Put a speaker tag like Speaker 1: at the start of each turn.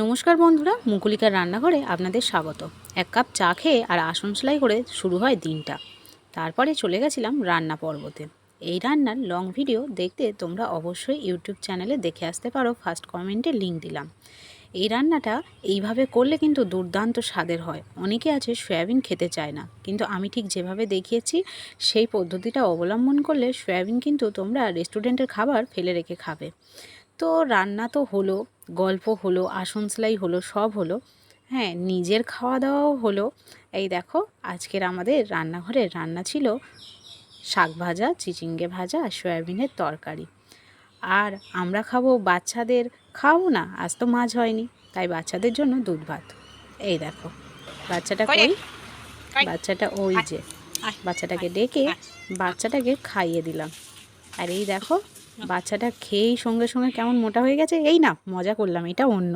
Speaker 1: নমস্কার বন্ধুরা, মুকুলিকার রান্নাঘরে আপনাদের স্বাগত। এক কাপ চা খেয়ে আর আসন সেলাই করে শুরু হয় দিনটা। তারপরে চলে গেছিলাম রান্না পর্বতে। এই রান্নার লং ভিডিও দেখতে তোমরা অবশ্যই ইউটিউব চ্যানেলে দেখে আসতে পারো ফার্স্ট কমেন্টে লিঙ্ক দিলাম। এই রান্নাটা এইভাবে করলে কিন্তু দুর্দান্ত স্বাদের হয়। অনেকে আছে সয়াবিন খেতে চায় না, কিন্তু আমি ঠিক যেভাবে দেখিয়েছি, সেই পদ্ধতিটা অবলম্বন করলে সয়াবিন কিন্তু তোমরা রেস্টুরেন্টের খাবার ফেলে রেখে খাবে। তো রান্না তো হলো গল্প হলো আসন সেলাই হলো সব হলো। হ্যাঁ নিজের খাওয়া দাওয়াও হলো। এই দেখো আজকের আমাদের রান্নাঘরের রান্না ছিল শাক ভাজা চিচিঙ্গে ভাজা আর সয়াবিনের তরকারি। আর আমরা খাব বাচ্চাদের খাব না আজ তো মাছ হয়নি তাই বাচ্চাদের জন্য দুধ ভাত। এই দেখো বাচ্চাটা
Speaker 2: কই?
Speaker 1: বাচ্চাটা ওই যে বাচ্চাটাকে ডেকে বাচ্চাটাকে খাইয়ে দিলাম। আর এই দেখো বাচ্চাটা খেয়েই সঙ্গে সঙ্গে কেমন মোটা হয়ে গেছে? এই না মজা করলাম এটা অন্য।